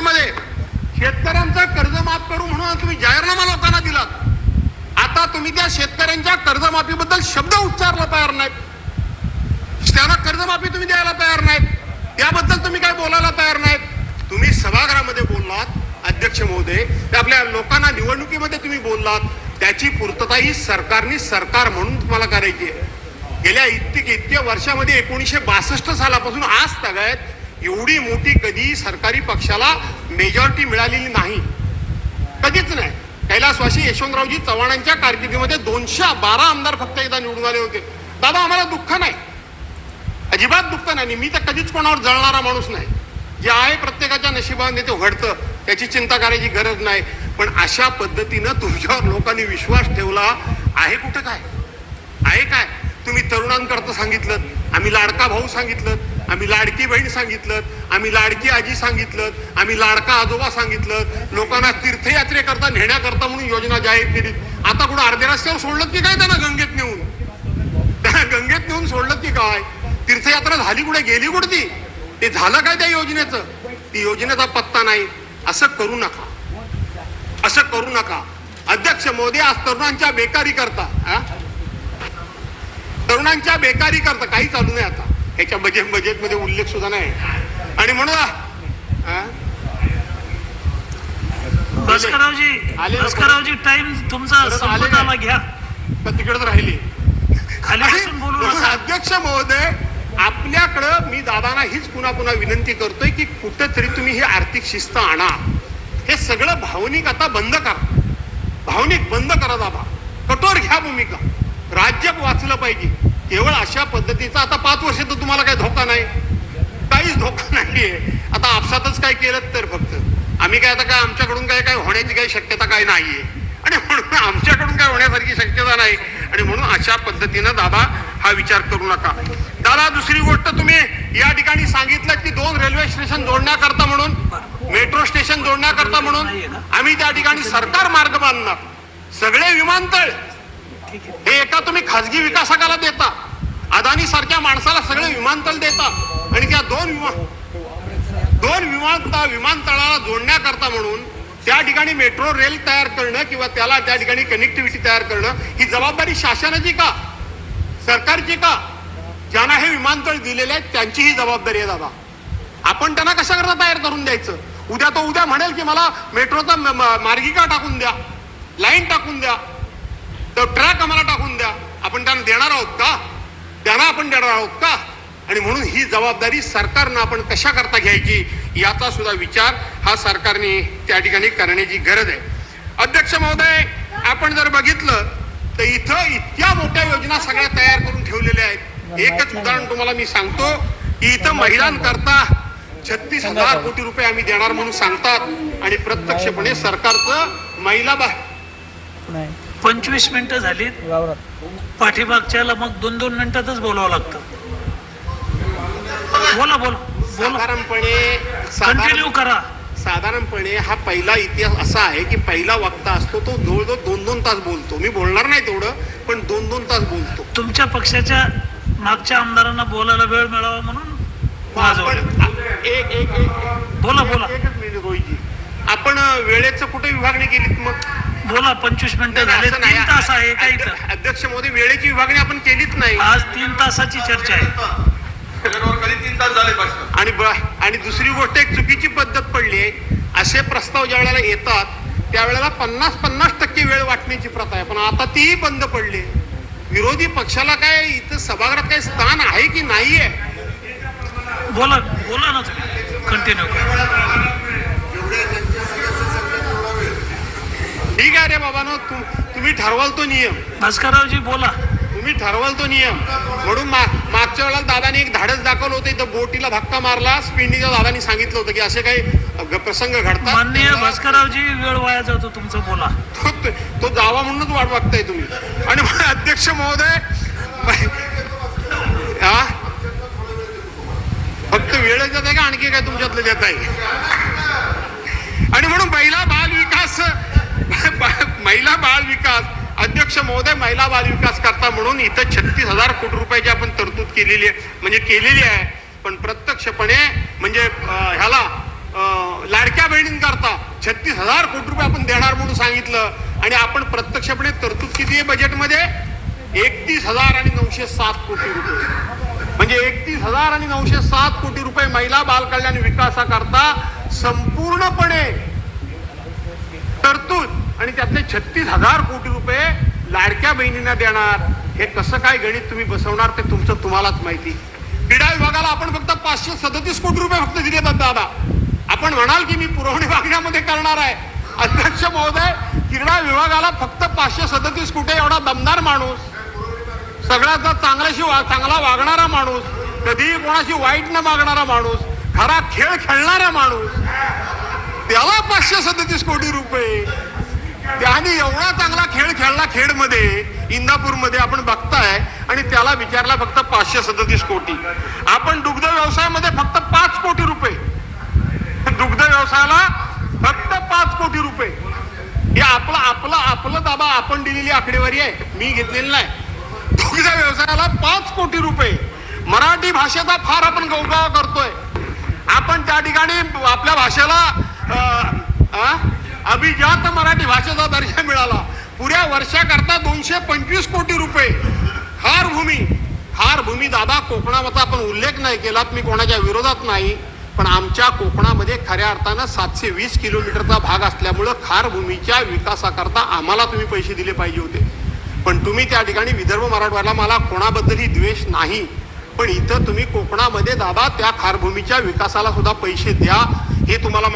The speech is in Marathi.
महिन्यामध्ये शेतकऱ्यांचं कर्ज माफ करू म्हणून तुम्ही जाहीरनामा लोकांना दिलात आता तुम्ही त्या शेतकऱ्यांच्या कर्जमाफीबद्दल शब्द उच्चारला तयार नाहीत. त्यांना कर्जमाफी तुम्ही द्यायला तयार नाहीत. त्याबद्दल तुम्ही काय बोलायला तयार नाहीत. तुम्ही सभागृहामध्ये बोललात अध्यक्ष महोदय आपल्या लोकांना निवडणुकीमध्ये तुम्ही बोललात. त्याची पूर्तता ही सरकारने सरकार म्हणून तुम्हाला करायची आहे. गेल्या इतके इतक्या वर्षामध्ये एकोणीसशे बासष्ट सालापासून आज तगायत एवढी मोठी कधी सरकारी पक्षाला मेजॉरिटी मिळालेली नाही. कधीच नाही. कैलासवासी यशवंतरावजी चव्हाणांच्या कारकिर्दीमध्ये दोनशे बारा आमदार फक्त एकदा निवडून आले होते. दादा आम्हाला दुःख नाही. अजिबात दुःख नाही. मी तर कधीच कोणावर जळणारा माणूस नाही. जे आहे प्रत्येकाच्या नशिबाने ते घडतं. त्याची चिंता करायची गरज नाही. पण अशा पद्धतीनं तुमच्यावर लोकांनी विश्वास ठेवला आहे कुठं काय? आहे काय? तुम्ही तरुणांकरता सांगितलं आम्ही लाडका भाऊ सांगितलं आम्ही लाडकी बहीण सांगितलं आम्ही लाडकी आजी सांगितलं आम्ही लाडका आजोबा सांगितलं लोकांना तीर्थयात्रेकरता नेण्याकरता म्हणून योजना जाहीर केली. आता कुठं अर्ध्या रस्त्यावर सोडलं की काय त्यांना गंगेत नेऊन? त्या गंगेत नेऊन सोडलं की काय? तीर्थयात्रा झाली कुठे? गेली कुठे ती ते झालं काय त्या योजनेचं? ती योजनेचा पत्ता नाही. असं करू नका. असं करू नका. अध्यक्ष मोदी आज तरुणांच्या बेकारी करता हा? तरुणांच्या बेकारी करता काही चालू नाही आता. ह्याच्या बजेट बजेटमध्ये उल्लेख सुद्धा नाही. आणि म्हणून? भास्कररावजी टाइम तुमचा घ्या. का तिकडेच राहिली. अध्यक्ष महोदय आपल्याकडं मी दादांना हीच पुन्हा पुन्हा विनंती करतोय की कुठेतरी तुम्ही ही आर्थिक शिस्त आणा. हे सगळं भावनिक आता बंद करा. भावनिक बंद करा दादा. कठोर घ्या भूमिका. राज्य वाचलं पाहिजे. केवळ अशा पद्धतीचा आता पाच वर्ष तर तुम्हाला काही धोका नाही. काहीच धोका नाहीये. आता आपसातच काय केलं तर फक्त. आम्ही काय आता काय आमच्याकडून काय काय होण्याची काही शक्यता काय नाहीये. आणि म्हणून आमच्याकडून काय होण्यासारखी शक्यता नाही. आणि म्हणून अशा पद्धतीनं दादा हा विचार करू नका. दादा दुसरी गोष्ट तुम्ही या ठिकाणी सांगितलं की दोन रेल्वे स्टेशन जोडण्याकरता म्हणून मेट्रो स्टेशन जोडण्याकरता म्हणून आम्ही त्या ठिकाणी सरकार मार्ग बांधणार. सगळे विमानतळ हे एका तुम्ही खाजगी विकासकाला देता. अदानी सारख्या माणसाला सगळे विमानतळ देता. आणि त्या दोन विमान दोन विमानतळ विमानतळाला जोडण्याकरता म्हणून त्या ठिकाणी मेट्रो रेल तयार करणं किंवा त्याला त्या ठिकाणी कनेक्टिव्हिटी तयार करणं ही जबाबदारी शासनाची का? सरकारची का? ज्यांना हे विमानतळ दिलेले आहेत त्यांची ही जबाबदारी आहे दादा. आपण त्यांना कशा करता तयार करून द्यायचं? उद्या तो उद्या म्हणेल की मला मेट्रोचा मार्गिका टाकून द्या. लाईन टाकून द्या. तर ट्रॅक आम्हाला टाकून द्या. आपण त्यांना देणार आहोत का? त्यांना आपण देणार आहोत का? आणि म्हणून ही जबाबदारी सरकारनं आपण कशा करता घ्यायची याचा सुद्धा विचार हा सरकारने त्या ठिकाणी करण्याची गरज आहे. अध्यक्ष महोदय आपण जर बघितलं तर इथं इतक्या मोठ्या योजना सगळ्या तयार करून ठेवलेल्या आहेत. एकच उदाहरण तुम्हाला मी सांगतो की इथं महिलांकरता छत्तीस हजार कोटी रुपये आम्ही देणार म्हणून सांगतात. आणि प्रत्यक्षपणे सरकारचं महिला बा पंचवीस मिनिटं झालीत. वावरात. पाठीमागच्याला मग दोन दोन मिनिटातच बोलावं लागतं. बोला बोला बोला. साधारणपणे साधारण कंटिन्यू करा साधारणपणे हा पहिला इतिहास असा आहे की पहिला वक्ता असतो तो जवळजवळ दोन दोन तास बोलतो. मी बोलणार नाही तेवढं पण दोन दोन तास बोलतो. तुमच्या पक्षाच्या मागच्या आमदारांना बोलायला वेळ मिळावा म्हणून एक एक बोला, बोला. एकच मिनिट रोहितजी. आपण वेळेचं कुठे विभागणी मग बोला पंचवीस मिनिटं झाले. तीन तास आहे काय अध्य- इथं? अध्यक्ष मोदी वेळेची विभागणी आपण केलीच नाही. आज तीन तासाची चर्चा आहे. त्याच्यावर कधी तीन तास झाले भाषण? आणि ब- आणि दुसरी गोष्ट एक चुकीची पद्धत पडली आहे. असे प्रस्ताव ज्या वेळेला येतात त्यावेळेला पन्नास पन्नास टक्के वेळ वाटण्याची प्रथा आहे. पण आता तीही बंद पडली. विरोधी पक्षाला काय इथं सभागृहात काही स्थान आहे की नाही आहे बोला बोला ना तुम्ही. कंटिन्यू करा. बाबानो तुम तुम्ही ठरवाल तो नियम. भास्कररावजी बोला. तुम्ही ठरवाल तो नियम. म्हणून मा मागच्या वेळेला दादाने एक धाडस दाखवलं होतं इथं बोटीला धक्का मारला स्पिंडीच्या दादानी सांगितलं होतं की असे काही प्रसंग घडतात. माननीय भास्कररावजी वेळ वाया जातो तुमचं बोला. तो तो जावा म्हणूनच वाट बघताय तुम्ही. आणि अध्यक्ष महोदय हा? फक्त वेळच देत आहे का आणखी काय तुमच्यातलं देत आहे आणि म्हणून महिला बाल महिला बाल विकास अध्यक्ष महोदय महिला बाल विकास करता म्हणून इथं छत्तीस हजार कोटी रुपयाची आपण तरतूद केलेली आहे. म्हणजे केलेली आहे. पण प्रत्यक्षपणे म्हणजे ह्याला लाडक्या बहिणींकरता छत्तीस हजार कोटी रुपये आपण देणार म्हणून सांगितलं. आणि आपण प्रत्यक्षपणे तरतूद किती आहे बजेटमध्ये एकतीस हजार आणि नऊशे सात कोटी रुपये. म्हणजे एकतीस हजार आणि नऊशे सात कोटी रुपये महिला बाल कल्याण विकासाकरता संपूर्णपणे त्यातले छत्तीस हजार कोटी रुपये लाडक्या बहिणींना देणार. हे कसं काय गणित तुम्ही बसवणार ते तुमचं तुम्हालाच माहिती. क्रीडा विभागाला आपण फक्त पाचशे सदतीस कोटी रुपये फक्त दिले दादा आपण म्हणाल की मी पुरवणी मागण्यामध्ये करणार आहे. अध्यक्ष महोदय क्रीडा विभागाला फक्त पाचशे सदतीस कोटी एवढा दमदार माणूस. सगळ्याचा चांगल्याशी वा- चांगला वागणारा माणूस. कधीही कोणाशी वाईट न मागणारा माणूस. खरा खेळ खेळणारा माणूस. त्याला पाचशे सदतीस कोटी रुपये. त्याने एवढा चांगला खेळ खेळला खेडमध्ये इंदापूरमध्ये आपण बघताय आणि त्याला विचारला फक्त पाचशे सदतीस कोटी. आपण दुग्ध व्यवसायामध्ये फक्त पाच कोटी रुपये. दुग्ध व्यवसायाला फक्त पाच कोटी रुपये. हे आपलं आपलं आपलं दाबा आपण दिलेली आकडेवारी आहे. मी घेतलेली नाही. दुग्ध व्यवसायाला पाच कोटी रुपये. मराठी भाषेचा फार आपण गौगाव करतोय. आपण त्या ठिकाणी आपल्या भाषेला अं, अभिजात मराठी भाषेचा दर्जा मिळाला. पुऱ्या वर्षाकरता दोनशे पंचवीस कोटी रुपये. हार भूमी. खार भूमी दादा कोकणाचा आपण उल्लेख नाही केलात मी कोणाच्या विरोधात नाही पण आमच्या कोकणामध्ये खऱ्या अर्थानं सातशे वीस किलोमीटरचा भाग असल्यामुळं खार भूमीच्या विकासाकरता आम्हाला तुम्ही पैसे दिले पाहिजे होते. पण तुम्ही त्या ठिकाणी विदर्भ मराठवाडा मला कोणाबद्दलही द्वेष नाही. पण इथं तुम्ही कोकणामध्ये दादा त्या खारभूमीच्या विकासाला सुद्धा पैसे द्या हे तुम्हाला